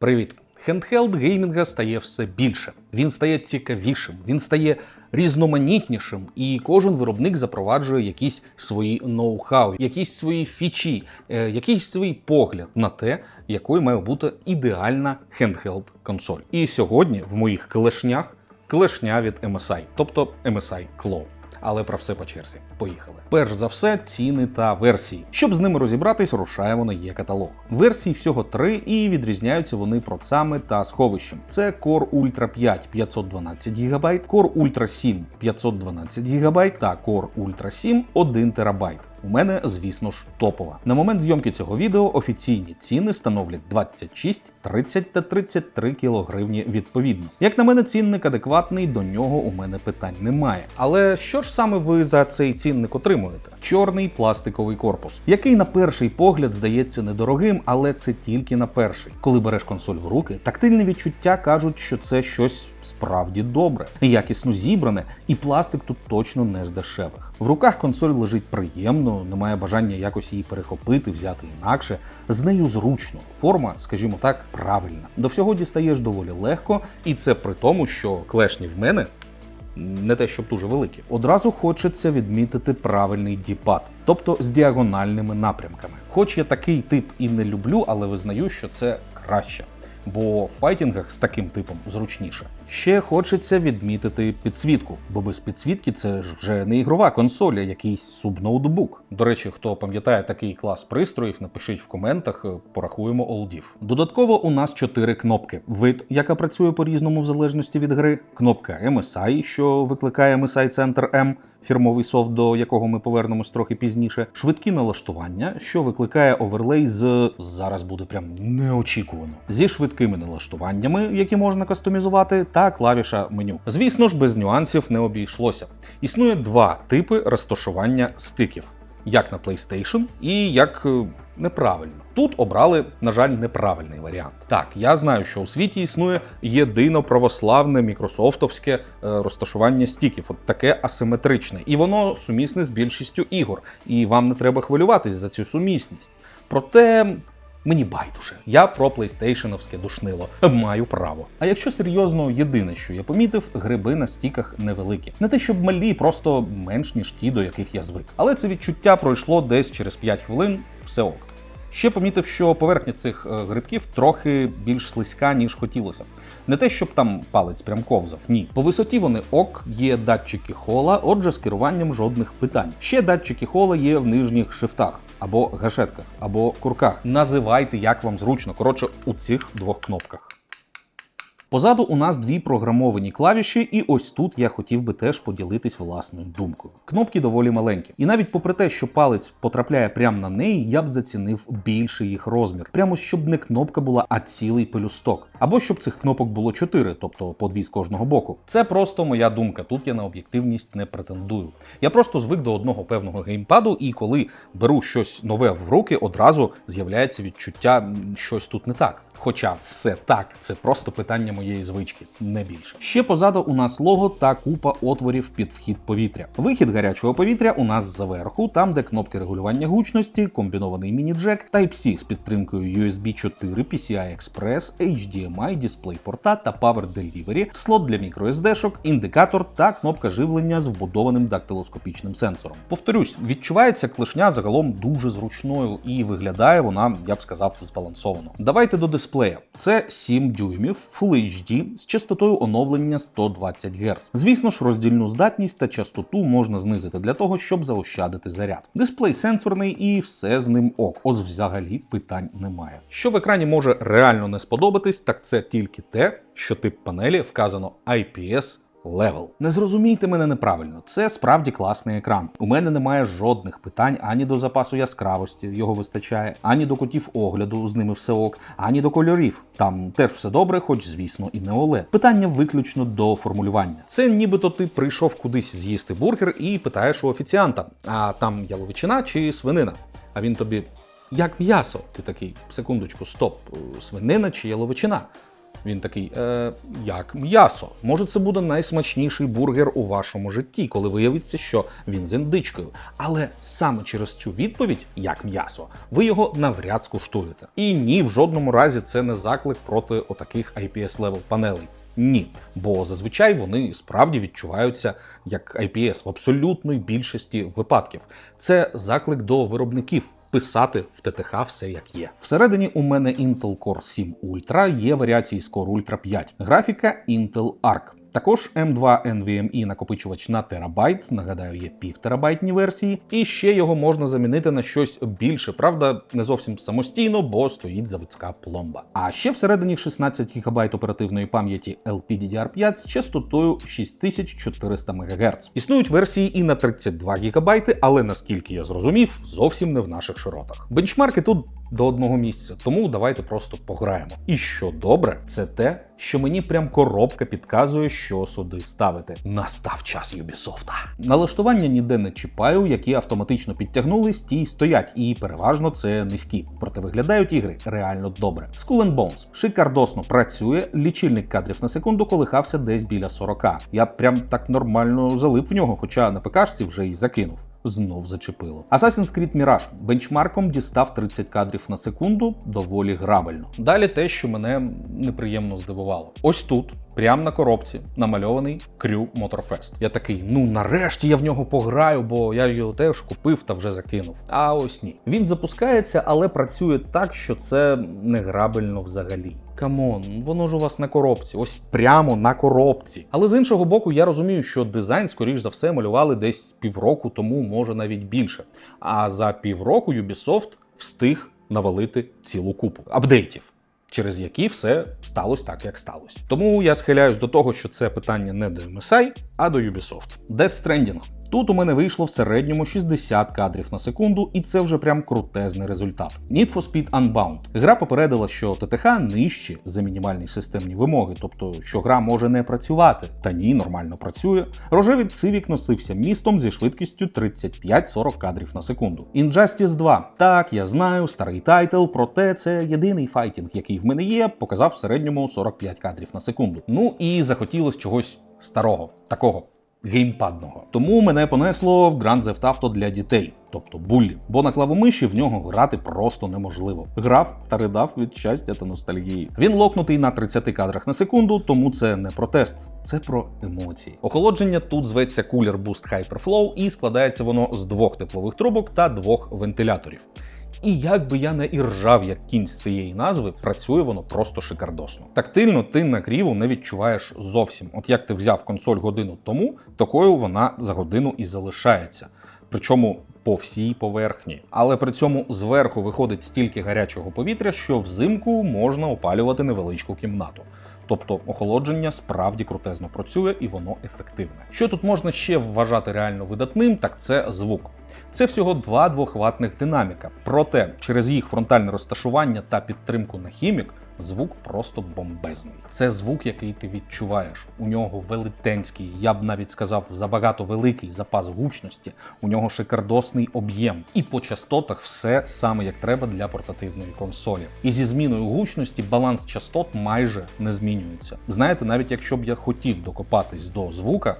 Привіт! Хендхелд геймінга стає все більше. Він стає цікавішим, він стає різноманітнішим, і кожен виробник запроваджує якісь свої ноу-хау, якісь свої фічі, е, якийсь свій погляд на те, якою має бути ідеальна хендхелд консоль. І сьогодні в моїх клешнях клешня від MSI, тобто MSI Claw. Але про все по черзі. Поїхали. Перш за все, ціни та версії. Щоб з ними розібратись, рушаємо на є каталог. Версій всього три, і відрізняються вони процами та сховищем. Це Core Ultra 5 512 ГБ, Core Ultra 7 512 ГБ та Core Ultra 7 1 ТБ. У мене, звісно ж, топова. На момент зйомки цього відео офіційні ціни становлять 26, 30 та 33 кілогривні відповідно. Як на мене, цінник адекватний, до нього у мене питань немає. Але що ж саме ви за цей цінник отримуєте? Чорний пластиковий корпус, який на перший погляд здається недорогим, але це тільки на перший. Коли береш консоль в руки, тактильні відчуття кажуть, що це щось справді добре, якісно зібране, і пластик тут точно не з дешевих. В руках консоль лежить приємно, немає бажання якось її перехопити, взяти інакше. З нею зручно. Форма, скажімо так, правильна. До всього дістаєш доволі легко, і це при тому, що клешні в мене не те, щоб дуже великі. Одразу хочеться відмітити правильний діпад, тобто з діагональними напрямками. Хоч я такий тип і не люблю, але визнаю, що це краще. Бо в файтінгах з таким типом зручніше. Ще хочеться відмітити підсвітку, бо без підсвітки це ж вже не ігрова консоль, а якийсь субноутбук. До речі, хто пам'ятає такий клас пристроїв, напишіть в коментах, е, порахуємо олдів. Додатково у нас чотири кнопки: вид, яка працює по-різному в залежності від гри, кнопка MSI, що викликає MSI Center M, фірмовий софт, до якого ми повернемось трохи пізніше, швидкі налаштування, що викликає оверлей з зараз буде прям неочікувано зі швидкими налаштуваннями, які можна кастомізувати, та клавіша меню. Звісно ж, без нюансів не обійшлося. Існує два типи розташування стиків. Як на PlayStation і як е, неправильно. Тут обрали, на жаль, неправильний варіант. Так, я знаю, що у світі існує єдино православне мікрософтовське е, розташування стіків, от таке асиметричне, і воно сумісне з більшістю ігор. І вам не треба хвилюватись за цю сумісність. Проте. Мені байдуже, я про плейстейшеновське душнило маю право. А якщо серйозно, єдине, що я помітив, гриби на стіках невеликі. Не те, щоб малі, просто менш ніж ті, до яких я звик. Але це відчуття пройшло десь через 5 хвилин, все ок. Ще помітив, що поверхня цих е, грибків трохи більш слизька, ніж хотілося. Не те, щоб там палець прям ковзав, ні. По висоті вони ок, є датчики хола, отже, з керуванням жодних питань. Ще датчики хола є в нижніх шифтах. Або гашетках, або курках. Називайте, як вам зручно. Коротше, у цих двох кнопках. Позаду у нас дві програмовані клавіші, і ось тут я хотів би теж поділитись власною думкою. Кнопки доволі маленькі, і навіть попри те, що палець потрапляє прямо на неї, я б зацінив більший їх розмір. Прямо щоб не кнопка була, а цілий пелюсток. Або щоб цих кнопок було чотири, тобто по дві з кожного боку. Це просто моя думка. Тут я на об'єктивність не претендую. Я просто звик до одного певного геймпаду, і коли беру щось нове в руки, одразу з'являється відчуття щось тут не так. Хоча все так, це просто питання моєї звички, не більше. Ще позаду у нас лого та купа отворів під вхід повітря. Вихід гарячого повітря у нас зверху, там де кнопки регулювання гучності, комбінований міні-джек, Type-C з підтримкою USB 4, PCI Express, HDMI, дисплей-порта та Power Delivery, слот для microSD-шок, індикатор та кнопка живлення з вбудованим дактилоскопічним сенсором. Повторюсь, відчувається клешня загалом дуже зручною і виглядає вона, я б сказав, збалансовано. Давайте до дисплея. Це 7 дюймів Full HD з частотою оновлення 120 Гц. Звісно ж, роздільну здатність та частоту можна знизити для того, щоб заощадити заряд. Дисплей сенсорний і все з ним ок. Ось взагалі питань немає. Що в екрані може реально не сподобатись, так це тільки те, що тип панелі вказано IPS Level. Не зрозумійте мене неправильно, це справді класний екран. У мене немає жодних питань ані до запасу яскравості, його вистачає, ані до кутів огляду, з ними все ок, ані до кольорів. Там теж все добре, хоч звісно і не OLED. Питання виключно до формулювання. Це нібито ти прийшов кудись з'їсти бургер і питаєш у офіціанта, а там яловичина чи свинина. А він тобі. Як м'ясо? Ти такий, секундочку, стоп, свинина чи яловичина? Він такий, е, як м'ясо. Може, це буде найсмачніший бургер у вашому житті, коли виявиться, що він з індичкою. Але саме через цю відповідь, як м'ясо, ви його навряд скуштуєте. І ні, в жодному разі це не заклик проти отаких IPS level панелей. Ні, бо зазвичай вони справді відчуваються як IPS в абсолютної більшості випадків. Це заклик до виробників писати в ТТХ все як є. Всередині у мене Intel Core 7 Ultra, є варіації з Core Ultra 5, графіка Intel Arc. Також M2 NVMe накопичувач на терабайт, нагадаю, є півтерабайтні версії, і ще його можна замінити на щось більше, правда, не зовсім самостійно, бо стоїть заводська пломба. А ще всередині 16 ГБ оперативної пам'яті LPDDR5 з частотою 6400 МГц. Існують версії і на 32 ГБ, але наскільки я зрозумів, зовсім не в наших широтах. Бенчмарки тут до одного місця, тому давайте просто пограємо. І що добре, це те, що мені прям коробка підказує, що сюди ставити. Настав час Юбісофта. Налаштування ніде не чіпаю, які автоматично підтягнули, й стоять, і переважно це низькі. Проте виглядають ігри реально добре. Skull and Bones шикардосно працює, лічильник кадрів на секунду колихався десь біля 40. Я прям так нормально залип в нього, хоча на ПКшці вже й закинув. Знов зачепило. Assassin's Creed Mirage бенчмарком дістав 30 кадрів на секунду, доволі грабельно. Далі те, що мене неприємно здивувало. Ось тут, прямо на коробці, намальований Crew Motorfest. Я такий, ну нарешті я в нього пограю, бо я його теж купив та вже закинув. А ось ні. Він запускається, але працює так, що це не грабельно взагалі. Камон, воно ж у вас на коробці, ось прямо на коробці. Але з іншого боку, я розумію, що дизайн, скоріш за все, малювали десь півроку тому, може навіть більше. А за півроку Ubisoft встиг навалити цілу купу апдейтів. Через які все сталося так, як сталося. Тому я схиляюсь до того, що це питання не до MSI, а до Ubisoft. Death Stranding. Тут у мене вийшло в середньому 60 кадрів на секунду, і це вже прям крутезний результат. Need for Speed Unbound. Гра попередила, що ТТХ нижче за мінімальні системні вимоги, тобто що гра може не працювати. Та ні, нормально працює. Рожевий цивік носився містом зі швидкістю 35-40 кадрів на секунду. Injustice 2. Так, я знаю, старий тайтл, проте це єдиний файтінг, який в мене є, показав в середньому 45 кадрів на секунду. Ну і захотілося чогось старого, такого геймпадного. Тому мене понесло в Grand Theft Auto для дітей, тобто буллі, бо на клавомиші в нього грати просто неможливо. Грав та ридав від щастя та ностальгії. Він локнутий на 30 кадрах на секунду, тому це не про тест, це про емоції. Охолодження тут зветься Cooler Boost Hyperflow і складається воно з двох теплових трубок та двох вентиляторів. І як би я не іржав як кінь з цієї назви, працює воно просто шикардосно. Тактильно ти нагріву не відчуваєш зовсім. От як ти взяв консоль годину тому, такою вона за годину і залишається. Причому по всій поверхні. Але при цьому зверху виходить стільки гарячого повітря, що взимку можна опалювати невеличку кімнату. Тобто охолодження справді крутезно працює і воно ефективне. Що тут можна ще вважати реально видатним, так це звук. Це всього два двохватних динаміка. Проте через їх фронтальне розташування та підтримку на хімік звук просто бомбезний. Це звук, який ти відчуваєш. У нього велетенський, я б навіть сказав, забагато великий запас гучності. У нього шикардосний об'єм. І по частотах все саме як треба для портативної консолі. І зі зміною гучності баланс частот майже не змінюється. Знаєте, навіть якщо б я хотів докопатись до звука,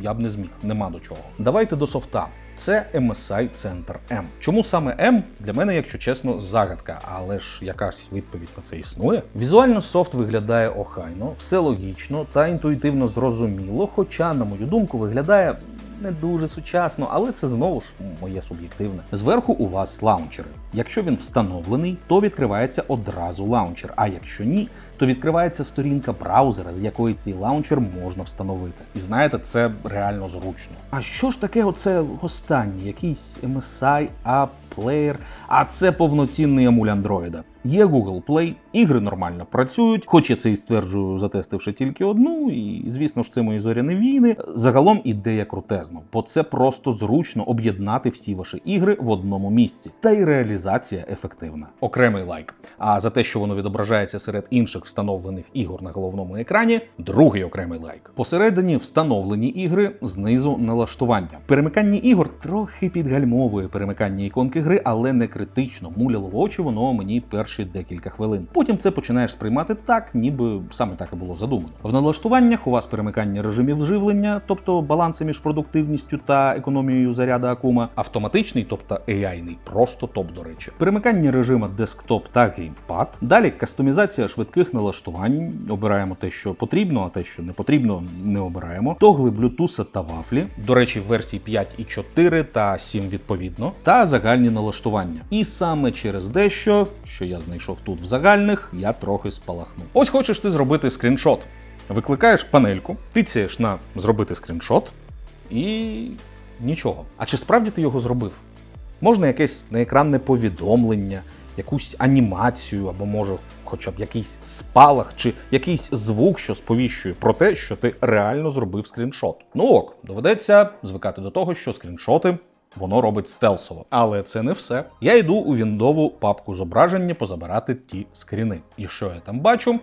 я б не зміг, нема до чого. Давайте до софта. Це MSI Center M. Чому саме M? Для мене, якщо чесно, загадка, але ж якась відповідь на це існує. Візуально софт виглядає охайно, все логічно та інтуїтивно зрозуміло, хоча, на мою думку, виглядає не дуже сучасно, але це знову ж моє суб'єктивне. Зверху у вас лаунчери. Якщо він встановлений, то відкривається одразу лаунчер. А якщо ні, то відкривається сторінка браузера, з якої цей лаунчер можна встановити. І знаєте, це реально зручно. А що ж таке оце останнє? Якийсь MSI App Player? А це повноцінний емуль Андроїда. Є Google Play, ігри нормально працюють, хоч я це і стверджую, затестивши тільки одну, і звісно ж це мої зоряні війни. Загалом ідея крутезна, бо це просто зручно об'єднати всі ваші ігри в одному місці. Та й реалізація ефективна. Окремий лайк. А за те, що воно відображається серед інших встановлених ігор на головному екрані, другий окремий лайк. Посередині встановлені ігри, знизу налаштування. Перемикання ігор трохи підгальмовує перемикання іконки гри, але не критично. Муляло очі воно мені перші перші декілька хвилин. Потім це починаєш сприймати так, ніби саме так і було задумано. В налаштуваннях у вас перемикання режимів живлення, тобто баланси між продуктивністю та економією заряда акума, автоматичний, тобто AI-ний, просто топ до речі. Перемикання режима десктоп та геймпад. Далі кастомізація швидких налаштувань. Обираємо те, що потрібно, а те, що не потрібно, не обираємо. Тогли блютуса та вафлі. До речі, в версії 5.4 та 7 відповідно, та загальні налаштування. І саме через дещо, що я знайшов тут в загальних, я трохи спалахнув. Ось хочеш ти зробити скріншот. Викликаєш панельку, тицяєш на зробити скріншот і нічого. А чи справді ти його зробив? Можна якесь неекранне повідомлення, якусь анімацію, або може хоча б якийсь спалах чи якийсь звук, що сповіщує про те, що ти реально зробив скріншот. Ну ок, доведеться звикати до того, що скріншоти. Воно робить стелсово. Але це не все. Я йду у віндову папку зображення позабирати ті скріни. І що я там бачу?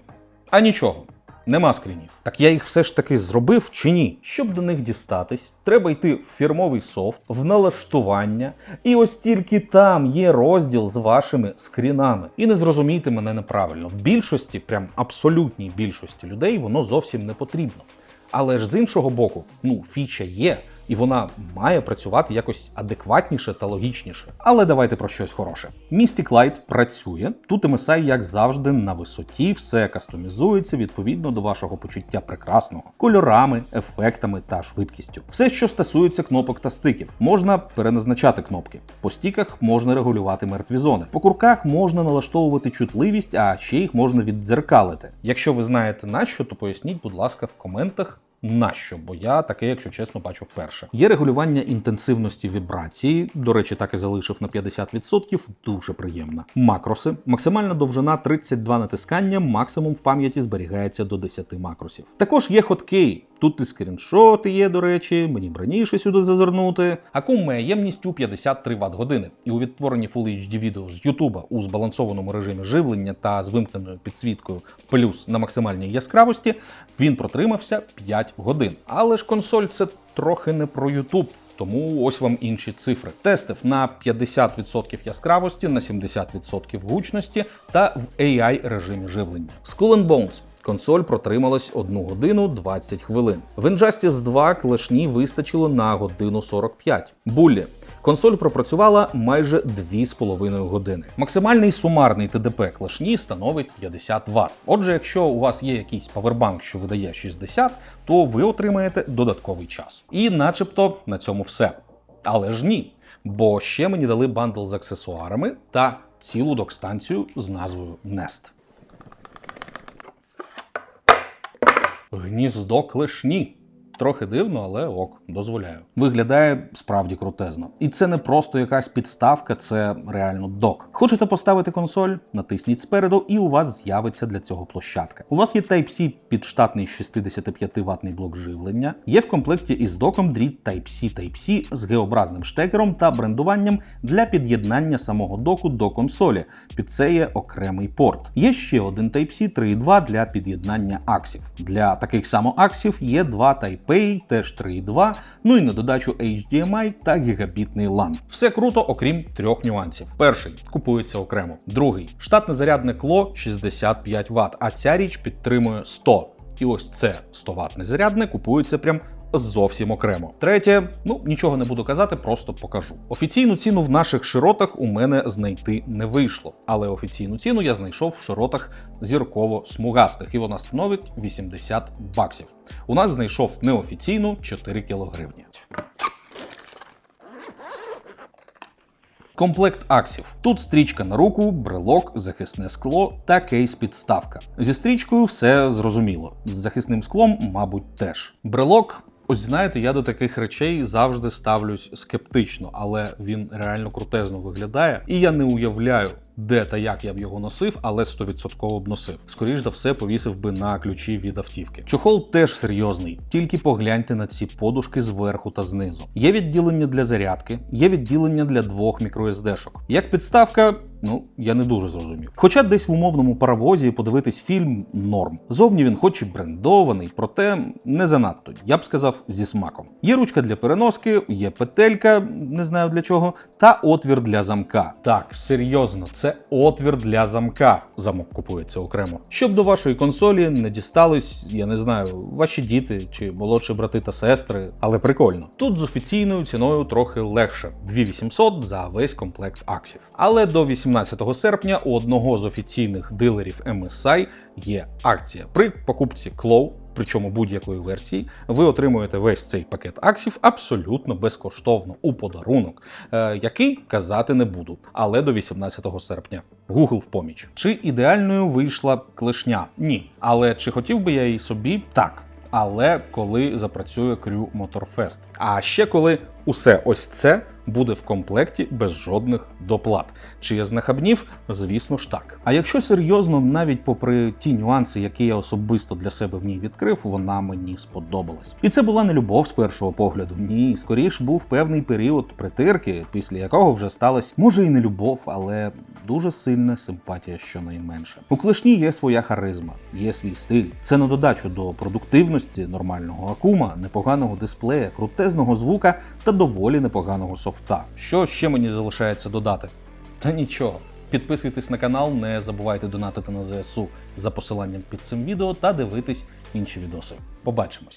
А нічого. Нема скрінів. Так я їх все ж таки зробив чи ні? Щоб до них дістатись, треба йти в фірмовий софт, в налаштування, і ось тільки там є розділ з вашими скрінами. І не зрозумійте мене неправильно. В більшості, прям абсолютній більшості людей, воно зовсім не потрібно. Але ж з іншого боку, ну, фіча є, і вона має працювати якось адекватніше та логічніше. Але давайте про щось хороше. Mystic Light працює. Тут MSI, як завжди, на висоті, все кастомізується відповідно до вашого почуття прекрасного, кольорами, ефектами та швидкістю. Все, що стосується кнопок та стиків, можна переназначати кнопки. По стіках можна регулювати мертві зони. По курках можна налаштовувати чутливість, а ще їх можна віддзеркалити. Якщо ви знаєте на що, то поясніть, будь ласка, в коментах. Нащо? Бо я таке, якщо чесно, бачу вперше. Є регулювання інтенсивності вібрації. До речі, так і залишив на 50%. Дуже приємно. Макроси. Максимальна довжина 32 натискання, максимум в пам'яті зберігається до 10 макросів. Також є хоткей. Тут і скріншоти є, до речі, мені б раніше сюди зазирнути. Акум має ємність у 53 Вт години. І у відтворенні Full HD відео з YouTube у збалансованому режимі живлення та з вимкненою підсвіткою плюс на максимальній яскравості він протримався 5 годин. Але ж консоль це трохи не про YouTube. Тому ось вам інші цифри. Тестив на 50% яскравості, на 70% гучності та в AI режимі живлення. Skull Bones Консоль протрималась 1 годину 20 хвилин. В Injustice 2 клешні вистачило на годину 45. Буллі. Консоль пропрацювала майже 2,5 години. Максимальний сумарний ТДП клешні становить 50 Вт. Отже, якщо у вас є якийсь павербанк, що видає 60, то ви отримаєте додатковий час. І начебто на цьому все. Але ж ні. Бо ще мені дали бандл з аксесуарами та цілу док-станцію з назвою Nest. Гніздо клешні. Трохи дивно, але ок, дозволяю. Виглядає справді крутезно. І це не просто якась підставка, це реально док. Хочете поставити консоль? Натисніть спереду, і у вас з'явиться для цього площадка. У вас є Type-C підштатний 65 ватний блок живлення. Є в комплекті із доком дріт Type-C Type-C з геобразним штекером та брендуванням для під'єднання самого доку до консолі. Під це є окремий порт. Є ще один Type-C 3.2 для під'єднання аксів. Для таких само аксів є два Type Pay, теж 3.2, ну і на додачу HDMI та гігабітний LAN. Все круто, окрім трьох нюансів. Перший купується окремо. Другий штатне зарядне кло 65 Вт, а ця річ підтримує 100. І ось це 100-ваттне зарядне купується прям зовсім окремо. Третє, ну нічого не буду казати, просто покажу. Офіційну ціну в наших широтах у мене знайти не вийшло, але офіційну ціну я знайшов в широтах зірково-смугастих, і вона становить 80 баксів. У нас знайшов неофіційну 4 кілогривні. Комплект аксів. Тут стрічка на руку, брелок, захисне скло та кейс-підставка. Зі стрічкою все зрозуміло. З захисним склом, мабуть, теж. Брелок. Ось знаєте, я до таких речей завжди ставлюсь скептично, але він реально крутезно виглядає. І я не уявляю, де та як я б його носив, але 100% б носив. Скоріш за все, повісив би на ключі від автівки. Чохол теж серйозний, тільки погляньте на ці подушки зверху та знизу. Є відділення для зарядки, є відділення для двох мікро-SD-шок. Як підставка, ну я не дуже зрозумів. Хоча десь в умовному паровозі подивитись фільм норм. Зовні він хоч і брендований, проте не занадто. Я б сказав зі смаком. Є ручка для переноски, є петелька, не знаю для чого, та отвір для замка. Так, серйозно, це отвір для замка. Замок купується окремо. Щоб до вашої консолі не дістались, я не знаю, ваші діти чи молодші брати та сестри, але прикольно. Тут з офіційною ціною трохи легше 2800 за весь комплект аксів. Але до 18 серпня у одного з офіційних дилерів MSI є акція. При покупці Claw, причому будь-якої версії, ви отримуєте весь цей пакет аксів абсолютно безкоштовно у подарунок, е, який казати не буду, але до 18 серпня. Google в поміч. Чи ідеальною вийшла клешня? Ні. Але чи хотів би я її собі? Так. Але коли запрацює Крю Motorfest. А ще коли усе ось це буде в комплекті без жодних доплат. Чи я знахабнів? Звісно ж так. А якщо серйозно, навіть попри ті нюанси, які я особисто для себе в ній відкрив, вона мені сподобалась. І це була не любов з першого погляду. Ні, скоріш був певний період притирки, після якого вже сталася, може і не любов, але дуже сильна симпатія, щонайменше. У клешні є своя харизма, є свій стиль. Це на додачу до продуктивності нормального акума, непоганого дисплея, крутезного звука та доволі непоганого софта. Що ще мені залишається додати? Та нічого. Підписуйтесь на канал, не забувайте донатити на ЗСУ за посиланням під цим відео та дивитись інші відоси. Побачимось!